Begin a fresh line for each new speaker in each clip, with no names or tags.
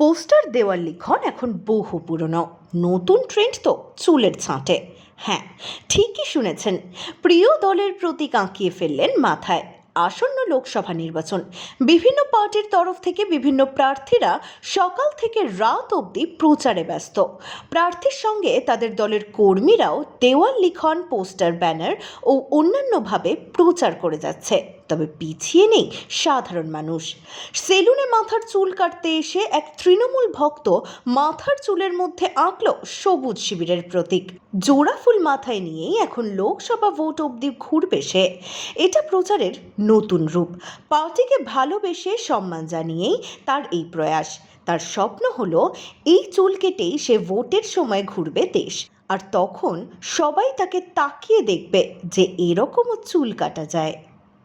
Poster দেওয়াল লিখন এখন বহু পুরনো। নতুন ট্রেন্ড তো চুলের ছাঁটে। হ্যাঁ ঠিকই শুনেছেন, প্রিয় দলের প্রতীক আঁকিয়ে ফেললেন মাথায়। আসন্ন লোকসভা নির্বাচন, বিভিন্ন পার্টির তরফ থেকে বিভিন্ন প্রার্থীরা সকাল থেকে রাত অবধি প্রচারে ব্যস্ত। প্রার্থীর সঙ্গে তাদের দলের কর্মীরাও দেওয়াল লিখন, পোস্টার, ব্যানার ও অন্যান্যভাবে প্রচার করে যাচ্ছে। তবে পিছিয়ে নেই সাধারণ মানুষ। সেলুনে মাথার চুল কাটতে এসে এক তৃণমূল ভক্ত মাথার চুলের মধ্যে আঁকল সবুজ শিবিরের প্রতীক। জোড়া ফুল মাথায় নিয়েই এখন লোকসভা ভোট অবধি ঘুরবে সে। এটা প্রচারের নতুন রূপ। পার্টিকে ভালোবেসে সম্মান জানিয়েই তার এই প্রয়াস। তার স্বপ্ন হলো এই চুল কেটেই সে ভোটের সময় ঘুরবে দেশ। আর তখন সবাই তাকে তাকিয়ে দেখবে যে এরকমও চুল কাটা যায়।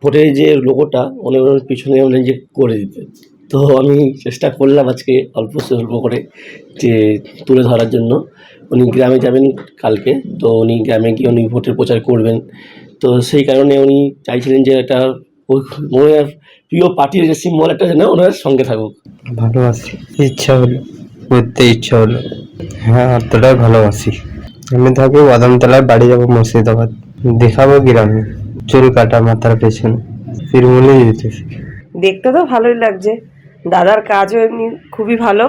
ভোটের যে লোগোটা উনি ওনার পিছনে উনি যে করে দিতে। তো আমি চেষ্টা করলাম আজকে অল্প স্বল্প করে যে তুলে ধরার জন্য। উনি গ্রামে যাবেন কালকে, তো উনি গ্রামে গিয়ে উনি ভোটের প্রচার করবেন। তো সেই কারণে উনি চাইছিলেন যে একটা ওনার প্রিয় পার্টির যে সিম্বল একটা যেন ওনার সঙ্গে থাকুক।
ভালোবাসি। ইচ্ছা হলো ঘুরতে ইচ্ছা হলো। হ্যাঁ অতটাই ভালোবাসি। আমি থাকি বাদামতলায় বাড়ি যাব মুর্শিদাবাদ। দেখাবো গ্রামে। চুল কাটা মাথার পেছনে। ফিরমুলি দিতেছি
দেখতে তো ভালোই লাগছে। দাদার কাজও এমনি খুবই ভালো।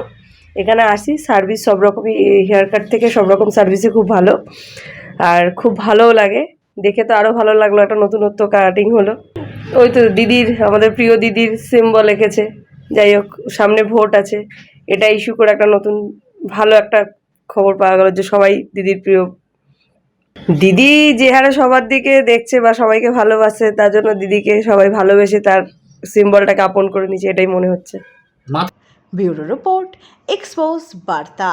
এখানে আসি সার্ভিস সব রকমই হেয়ার কাট থেকে সব রকম সার্ভিসই খুব ভালো। আর খুব ভালোও লাগে। দেখে তো আরও ভালো লাগল, একটা নতুনত্ব কাটিং হলো। ওই তো দিদির, আমাদের প্রিয় দিদির সিম্বল এঁকেছে। যাই হোক, সামনে ভোট আছে। এটা ইস্যু করে একটা নতুন, ভালো একটা খবর পাওয়া গেল যে সবাই দিদির প্রিয় দিদি যে হারে সবার দিকে দেখছে বা সবাইকে ভালোবাসে, তার জন্য দিদিকে সবাই ভালোবেসে তার সিম্বলটাকে আপন করে নিচ্ছে এটাই মনে হচ্ছে।
ব্যুরো রিপোর্ট এক্সপোজ বার্তা।